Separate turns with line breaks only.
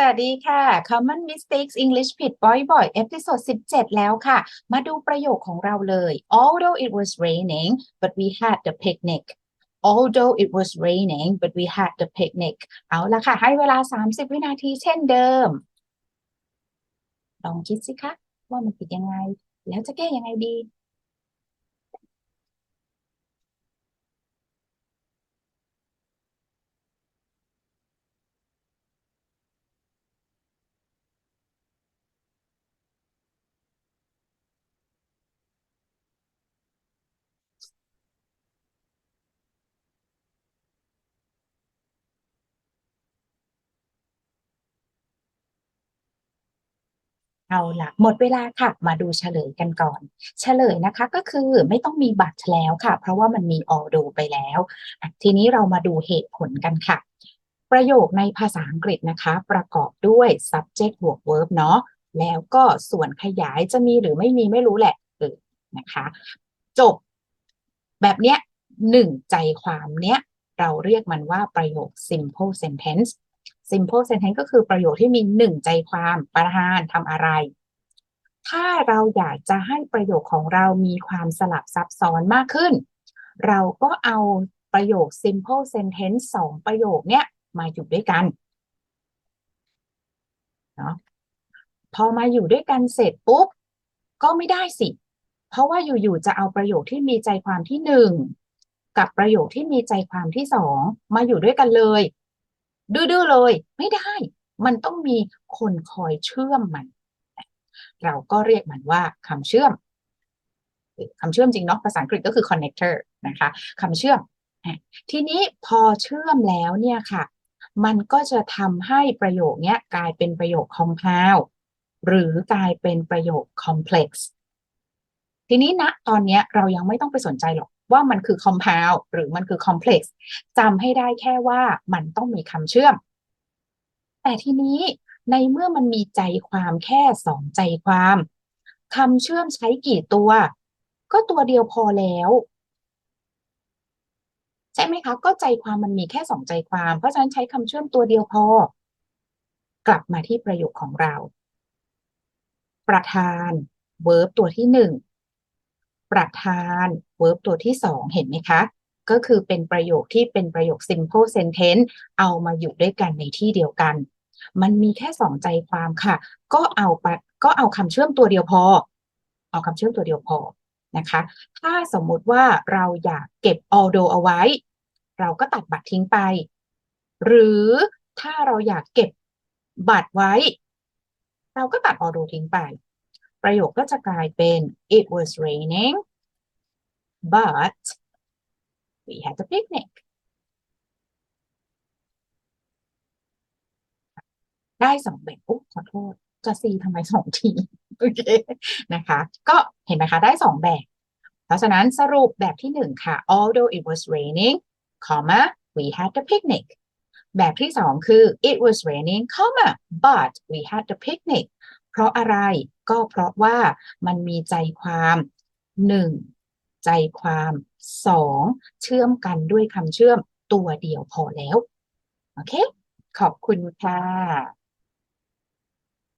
สวัสดีค่ะ Common Mistakes English ผิดบ่อยๆ เอพิโซด 17 แล้วค่ะ มาดูประโยคของเราเลย although it was raining but we had the picnic although it was raining but we had the picnic เอาละค่ะ ให้เวลา 30 วินาทีเช่นเดิม ลองคิดสิคะ ว่ามันผิดยังไง แล้วจะแก้ยังไงดี เอาละหมดเวลาค่ะ มาดูเฉลยกันก่อน เฉลยนะคะก็คือไม่ต้องมีบัตรแล้วค่ะ เพราะว่ามันมี although ไปแล้ว ทีนี้เรามาดูเหตุผลกันค่ะ ประโยคในภาษาอังกฤษนะคะ ประกอบด้วย subject บวก verb เนาะแล้วก็ส่วนขยายจะมีหรือไม่มีไม่รู้แหละเออนะคะ จบ แบบเนี้ยหนึ่งใจความเนี้ย เราเรียกมันว่าประโยค simple sentence simple sentence ก็คือประโยคที่มีหนึ่งใจความประธานทำอะไร ถ้าเราอยากจะให้ประโยคของเรามีความสลับซับซ้อนมากขึ้น เราก็เอาประโยค simple sentence สองประโยคเนี้ยมาอยู่ด้วยกันเนาะพอมาอยู่ด้วยกันเสร็จปุ๊บ ก็ไม่ได้สิ เพราะว่าอยู่ๆจะเอาประโยคที่มีใจความที่หนึ่งกับประโยคที่มีใจความที่สองมาอยู่ด้วยกันเลย ดื้อๆเลย ไม่ได้ มันต้องมีคนคอยเชื่อมมัน เราก็เรียกมันว่าคำเชื่อมคำเชื่อมจริงเนาะภาษาอังกฤษก็คือ connector นะคะคำเชื่อม ทีนี้พอเชื่อมแล้วเนี่ยค่ะ มันก็จะทำให้ประโยคเนี้ยกลายเป็นประโยค compound หรือกลายเป็นประโยค complex ทีนี้ณนะตอนนี้เรายังไม่ต้องไปสนใจหรอก ว่ามันคือ compound หรือมันคือ complex จำให้ได้แค่ว่ามันต้องมีคำเชื่อม แต่ทีนี้ในเมื่อมันมีใจความแค่สองใจความคำเชื่อมใช้กี่ตัว ก็ตัวเดียวพอแล้ว ใช่ไหมคะ ก็ใจความมันมีแค่สองใจความ เพราะฉะนั้นใช้คำเชื่อมตัวเดียวพอ กลับมาที่ประโยคของเรา ประธาน verb ตัวที่หนึ่ง ประธาน verb ตัวที่สองเห็นไหมคะ ก็คือเป็นประโยคที่เป็นประโยค simple sentence เอามาอยู่ด้วยกันในที่เดียวกัน มันมีแค่สองใจความค่ะ ก็เอาปก็เอาคำเชื่อมตัวเดียวพอ เอาคำเชื่อมตัวเดียวพอนะคะ ถ้าสมมุติว่าเราอยากเก็บ although เอาไว้ เราก็ตัดบัตรทิ้งไป หรือถ้าเราอยากเก็บบัตรไว้ เราก็ตัด although ทิ้งไป ประโยคก็จะกลายเป็น it was raining but we had a picnic ได้สองแบบโอ้ขอโทษ จะซีทำไมสองที โอเค นะคะ ก็เห็นไหมคะ ได้สองแบบ เพราะฉะนั้นสรุปแบบที่หนึ่งค่ะ although it was raining comma we had a picnic แบบที่สองคือ it was raining comma but we had a picnic ราะอะไรก็เพราะว่ามันมีใจความหนึ่งใจความสองเชื่อมกันด้วยคำเชื่อมตัวเดียวพอแล้ว โอเค ขอบคุณค่ะ